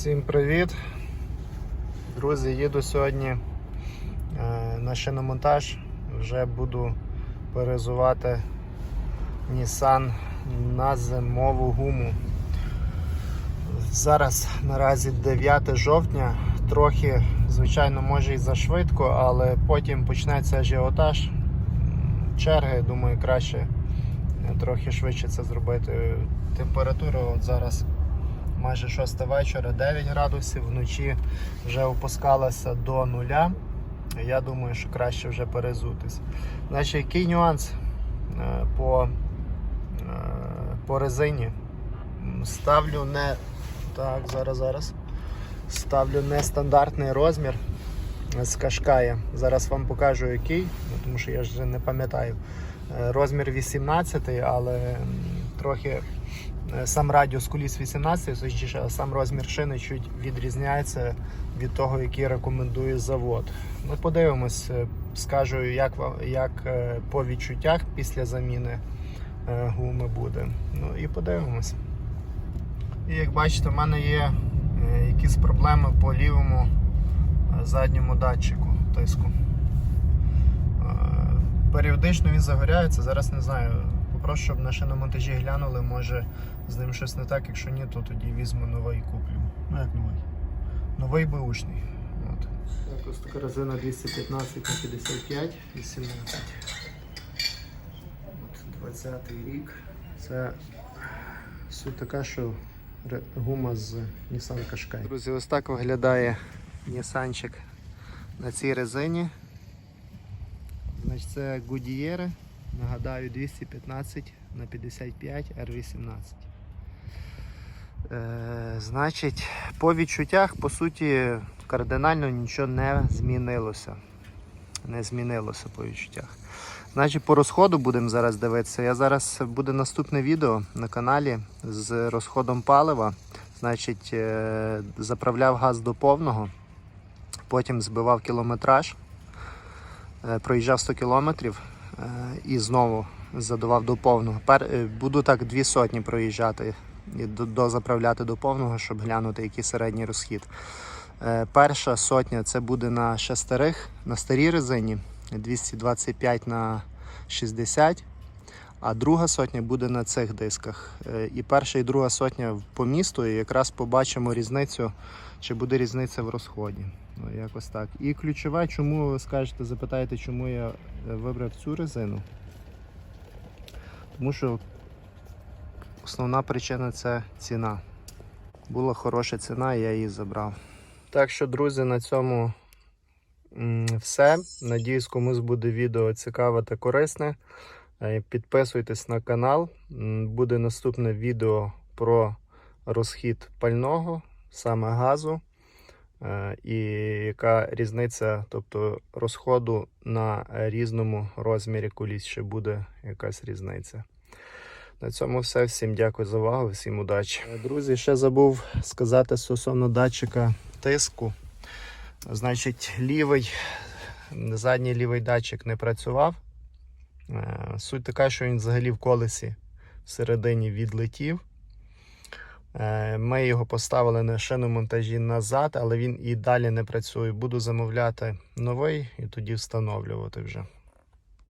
Всім привіт! Друзі, їду сьогодні е, на шиномонтаж. Вже буду перезувати Nissan на зимову гуму. Зараз наразі 9 жовтня. Трохи, звичайно, може і зашвидко, але потім почнеться ажіотаж. Черги, думаю, краще трохи швидше це зробити. Температура от зараз майже 6 вечора, 9 градусів, вночі вже опускалася до нуля. Я думаю, що краще вже перезутись. Значить, який нюанс е, по, е, по резині? Ставлю не. Так, зараз, зараз. Ставлю нестандартний розмір з кашкая. Зараз вам покажу який, ну, тому що я вже не пам'ятаю. Е, Розмір 18, але трохи сам радіус куліс 18, точніше, сам розмір шини чуть відрізняється від того, який рекомендує завод. Ну, подивимось, е, скажу, як, як е, по відчуттях після заміни е, гуми буде. Ну і подивимось. І як бачите, в мене є е, якісь проблеми по лівому е, задньому датчику тиску. Е, Періодично він загоряється, зараз не знаю. Попрошу, щоб на шиномонтажі глянули, може з ним щось не так, якщо ні, то тоді візьму новий і куплю. Ну як новий? Новий беушний. От. Так, ось така резина 215 на 55, 18. От 20 рік. Це суть така, що гума з Nissan Qashqai. Друзі, ось так виглядає Нісанчик на цій резині. Значить, це Goodyear, нагадаю, 215 на 55 R18. Е, значить, по відчуттях, по суті, кардинально нічого не змінилося. Не змінилося по відчуттях. Значить, по розходу будемо зараз дивитися. Я зараз буде наступне відео на каналі з розходом палива. Значить, е, заправляв газ до повного, потім збивав кілометраж, е, проїжджав 100 кілометрів і знову задавав до повного. Е, буду так дві сотні проїжджати і до, дозаправляти до повного, щоб глянути, який середній розхід. Е, Перша сотня це буде на шестерих, на старій резині 225 на 60, а друга сотня буде на цих дисках. Е, І перша і друга сотня по місту, і якраз побачимо різницю, чи буде різниця в розході. Ну, якось так. І ключове, чому ви скажете, запитаєте, чому я е, вибрав цю резину? Тому що основна причина це ціна. Була хороша ціна, і я її забрав. Так що, друзі, на цьому все. Надіюсь, комусь буде відео цікаве та корисне. Е, Підписуйтесь на канал. Буде наступне відео про розхід пального, саме газу. е, І яка різниця, тобто розходу на різному розмірі куліс ще буде якась різниця. На цьому все. Всім дякую за увагу, всім удачі. Е, Друзі, ще забув сказати стосовно датчика тиску. Значить, лівий, задній лівий датчик не працював. Е, Суть така, що він взагалі в колесі всередині відлетів. Е, Ми його поставили на шиномонтажі назад, але він і далі не працює. Буду замовляти новий і тоді встановлювати вже.